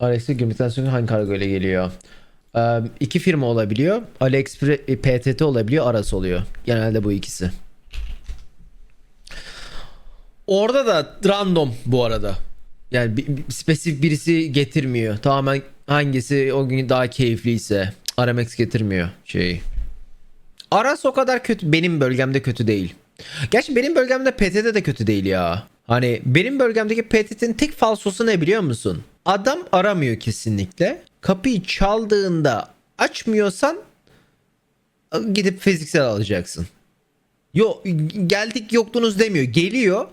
AliExpress gümrükten hangi kargo ile geliyor? Ee, iki firma olabiliyor. AliExpress e, PTT olabiliyor. Arası oluyor. Genelde bu ikisi. Orada da random bu arada. Yani bir, bir- spesifik birisi getirmiyor. Tamamen hangisi o gün daha keyifliyse. Aramex getirmiyor şeyi. Aras o kadar kötü. Benim bölgemde kötü değil. Gerçi benim bölgemde PTT de kötü değil ya. Hani benim bölgemdeki PTT'nin tek falsosu ne biliyor musun? Adam aramıyor kesinlikle. Kapıyı çaldığında açmıyorsan gidip fiziksel alacaksın. Yok geldik yoktunuz demiyor. Geliyor.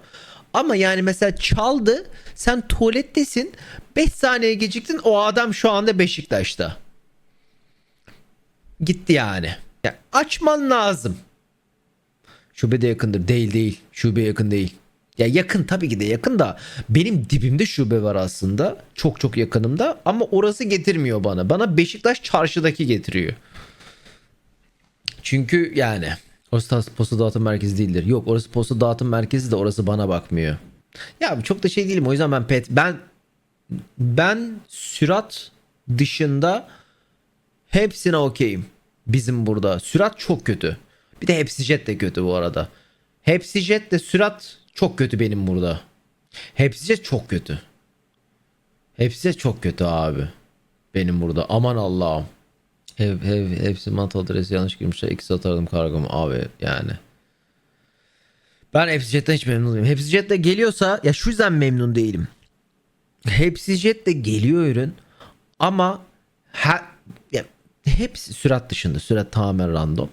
Ama yani mesela çaldı. Sen tuvalettesin. 5 saniye geciktin. O adam şu anda Beşiktaş'ta. Gitti yani. Ya açman lazım. Şube de yakındır. Değil değil. Şube yakın değil. Ya yakın tabii ki de yakın da benim dibimde şube var aslında. Çok çok yakınımda ama orası getirmiyor bana. Bana Beşiktaş çarşıdaki getiriyor. Çünkü yani orası posta dağıtım merkezi değildir. Yok orası posta dağıtım merkezi de orası bana bakmıyor. Ya çok da şey değilim o yüzden ben pet ben ben sürat dışında hepsine okeyim. Bizim burada sürat çok kötü. Bir de hepsi jet de kötü bu arada. Hepsi jet de sürat çok kötü benim burada. Hepsi çok kötü. Hepsi çok kötü abi. Benim burada. Aman Allah'ım. Ev, ev, hepsi mat adresi yanlış girmişler. İkisi atardım kargomu abi yani. Ben hepsi jetten hiç memnun değilim. Hepsi jette geliyorsa ya şu yüzden memnun değilim. Hepsi jet de geliyor ürün ama her, ya, hepsi sürat dışında. Sürat tamamen random.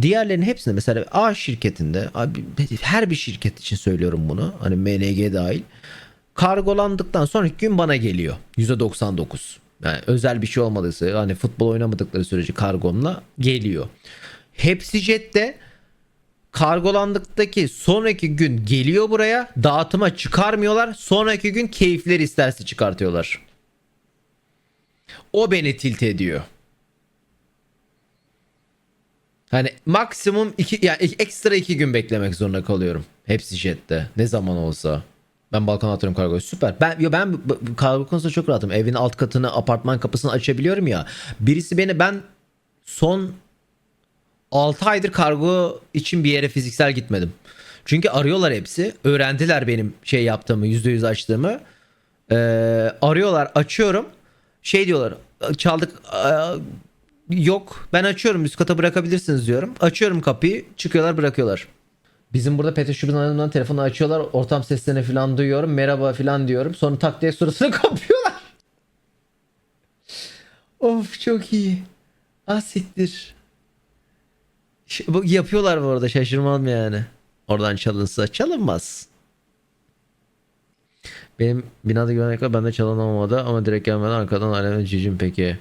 Diğerlerinin hepsinde mesela A şirketinde her bir şirket için söylüyorum bunu. Hani MNG dahil. Kargolandıktan sonraki gün bana geliyor. %99. Yani özel bir şey olmadıysa hani futbol oynamadıkları sürece kargomla geliyor. Hepsi jette kargolandıktaki sonraki gün geliyor buraya dağıtıma çıkarmıyorlar. Sonraki gün keyifleri isterse çıkartıyorlar. O beni tilt ediyor. Hani maksimum iki yani ek- ekstra iki gün beklemek zorunda kalıyorum. Hepsi jette. Ne zaman olsa. Ben balkona atıyorum kargoyu. Süper. Ben yo ben kargo konusunda çok rahatım. Evin alt katını, apartman kapısını açabiliyorum ya. Birisi beni ben son 6 aydır kargo için bir yere fiziksel gitmedim. Çünkü arıyorlar hepsi. Öğrendiler benim şey yaptığımı, %100 açtığımı. Ee, arıyorlar, açıyorum. Şey diyorlar, çaldık yok. Ben açıyorum, üst kata bırakabilirsiniz diyorum. Açıyorum kapıyı, çıkıyorlar, bırakıyorlar. Bizim burada Pete Şubin Hanım'dan telefonu açıyorlar. Ortam seslerini falan duyuyorum. Merhaba falan diyorum. Sonra tak diye suratını kapıyorlar. of çok iyi. Ah siktir. Ş- bu yapıyorlar bu arada şaşırmam yani. Oradan çalınsa çalınmaz. Benim binada güvenlik var bende çalan olmadı ama direkt gelmeden arkadan aleme cicim peki.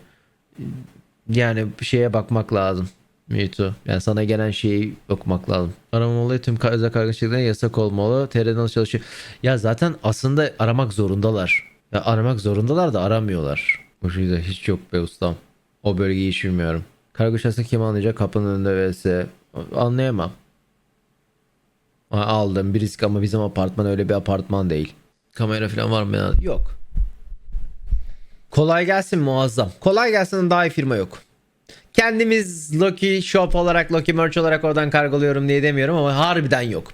Yani şeye bakmak lazım. Mito. Yani sana gelen şeyi okumak lazım. Aramalı tüm ka- özel kargaşalıkların yasak olmalı. TR'den nasıl çalışıyor? Ya zaten aslında aramak zorundalar. Ya aramak zorundalar da aramıyorlar. Bu şeyde hiç yok be ustam. O bölgeyi hiç bilmiyorum. Kargo şahsı kim anlayacak? Kapının önünde vs. Anlayamam. Aldım bir risk ama bizim apartman öyle bir apartman değil. Kamera falan var mı? Yok. Kolay gelsin muazzam. Kolay gelsin daha iyi firma yok. Kendimiz Loki Shop olarak Loki Merch olarak oradan kargoluyorum diye demiyorum ama harbiden yok.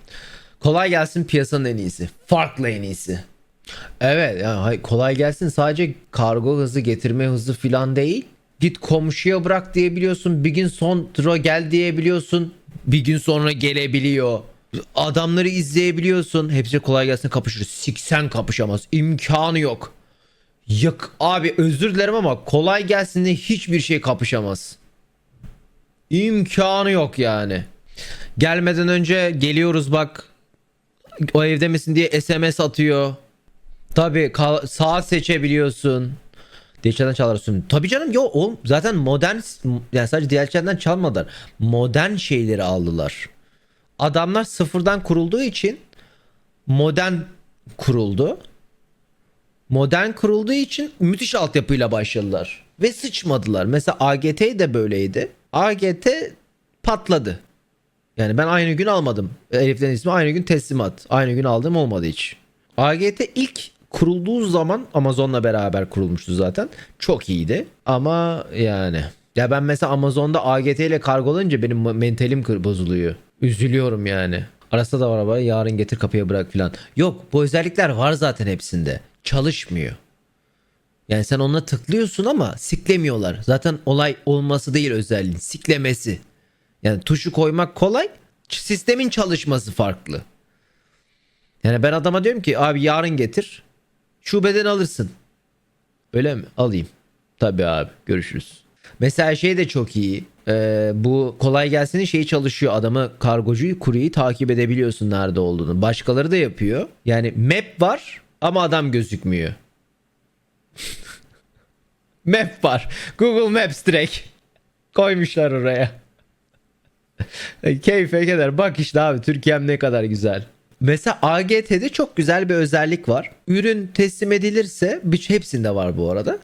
Kolay gelsin piyasanın en iyisi. Farklı en iyisi. Evet yani kolay gelsin sadece kargo hızı getirme hızı filan değil. Git komşuya bırak diyebiliyorsun. Bir gün sonra gel diyebiliyorsun. Bir gün sonra gelebiliyor. Adamları izleyebiliyorsun. Hepsi kolay gelsin kapışır. Siksen kapışamaz. İmkanı yok. Yak abi özür dilerim ama kolay gelsin de hiçbir şey kapışamaz. İmkanı yok yani. Gelmeden önce geliyoruz bak. O evde misin diye SMS atıyor. Tabi saat seçebiliyorsun. DHL'den çalarsın. Tabi canım yo oğlum zaten modern yani sadece DHL'den çalmadılar. Modern şeyleri aldılar. Adamlar sıfırdan kurulduğu için modern kuruldu. Modern kurulduğu için müthiş altyapıyla başladılar. Ve sıçmadılar. Mesela AGT de böyleydi. AGT patladı. Yani ben aynı gün almadım. Heriflerin ismi aynı gün teslimat. Aynı gün aldığım olmadı hiç. AGT ilk kurulduğu zaman Amazon'la beraber kurulmuştu zaten. Çok iyiydi ama yani ya ben mesela Amazon'da AGT ile kargolanınca benim mentalim bozuluyor. Üzülüyorum yani. Arasında da var araba yarın getir kapıya bırak filan. Yok bu özellikler var zaten hepsinde. Çalışmıyor. Yani sen ona tıklıyorsun ama siklemiyorlar. Zaten olay olması değil özelliğin. Siklemesi. Yani tuşu koymak kolay. Sistemin çalışması farklı. Yani ben adama diyorum ki abi yarın getir. Şubeden alırsın. Öyle mi? Alayım. Tabii abi. Görüşürüz. Mesela şey de çok iyi. Ee, bu kolay gelsin şeyi çalışıyor. Adamı kargocuyu kuryeyi takip edebiliyorsun nerede olduğunu. Başkaları da yapıyor. Yani map var ama adam gözükmüyor. map var. Google Maps direkt. Koymuşlar oraya. Keyfe keder. Bak işte abi Türkiye'm ne kadar güzel. Mesela AGT'de çok güzel bir özellik var. Ürün teslim edilirse, bir- hepsinde var bu arada.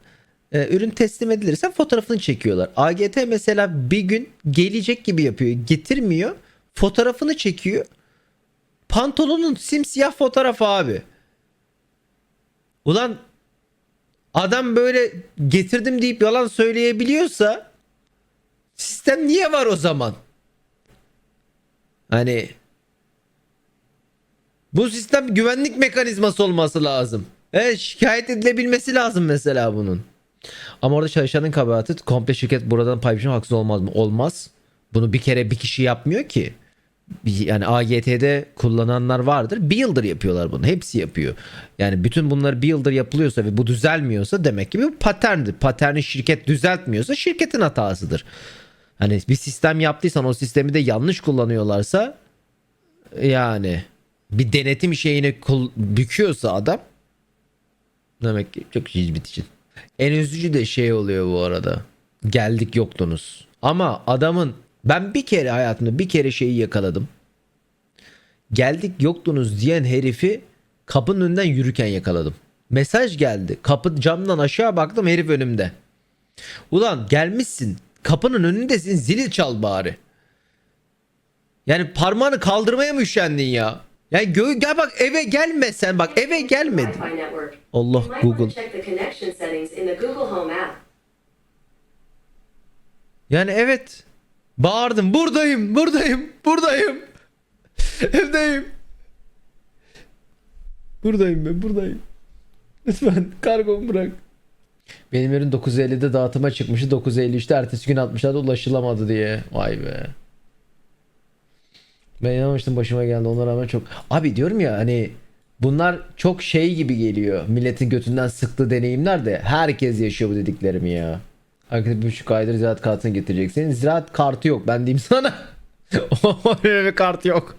Ee, ürün teslim edilirse fotoğrafını çekiyorlar. AGT mesela bir gün gelecek gibi yapıyor. Getirmiyor. Fotoğrafını çekiyor. Pantolonun simsiyah fotoğrafı abi. Ulan adam böyle getirdim deyip yalan söyleyebiliyorsa sistem niye var o zaman? Hani bu sistem güvenlik mekanizması olması lazım. Evet şikayet edilebilmesi lazım mesela bunun. Ama orada çalışanın kabahati komple şirket buradan pay biçimi haksız olmaz mı? Olmaz. Bunu bir kere bir kişi yapmıyor ki. Yani AGT'de kullananlar vardır. Bir yıldır yapıyorlar bunu. Hepsi yapıyor. Yani bütün bunlar bir yıldır yapılıyorsa ve bu düzelmiyorsa demek ki bir paterndir. Paterni şirket düzeltmiyorsa şirketin hatasıdır. Hani bir sistem yaptıysan o sistemi de yanlış kullanıyorlarsa yani bir denetim şeyini büküyorsa adam demek ki çok hizmet için. En üzücü de şey oluyor bu arada. Geldik yoktunuz. Ama adamın ben bir kere hayatımda bir kere şeyi yakaladım. Geldik yoktunuz diyen herifi kapının önünden yürürken yakaladım. Mesaj geldi. Kapı camdan aşağı baktım herif önümde. Ulan gelmişsin. Kapının önündesin zili çal bari. Yani parmağını kaldırmaya mı üşendin ya? Yani gö- gel bak eve gelme sen bak eve gelmedin. Allah Google. Yani evet. Bağırdım. Buradayım. Buradayım. Buradayım. Evdeyim. Buradayım ben. Buradayım. Lütfen kargomu bırak. Benim ürün 950'de dağıtıma çıkmıştı. 953'te ertesi gün atmışlardı ulaşılamadı diye. Vay be. Ben inanmamıştım başıma geldi ona rağmen çok. Abi diyorum ya hani bunlar çok şey gibi geliyor. Milletin götünden sıktığı deneyimler de herkes yaşıyor bu dediklerimi ya. Arkadaşlar bir buçuk aydır ziraat kartını getirecek. Senin ziraat kartı yok ben diyeyim sana. Öyle bir kart yok.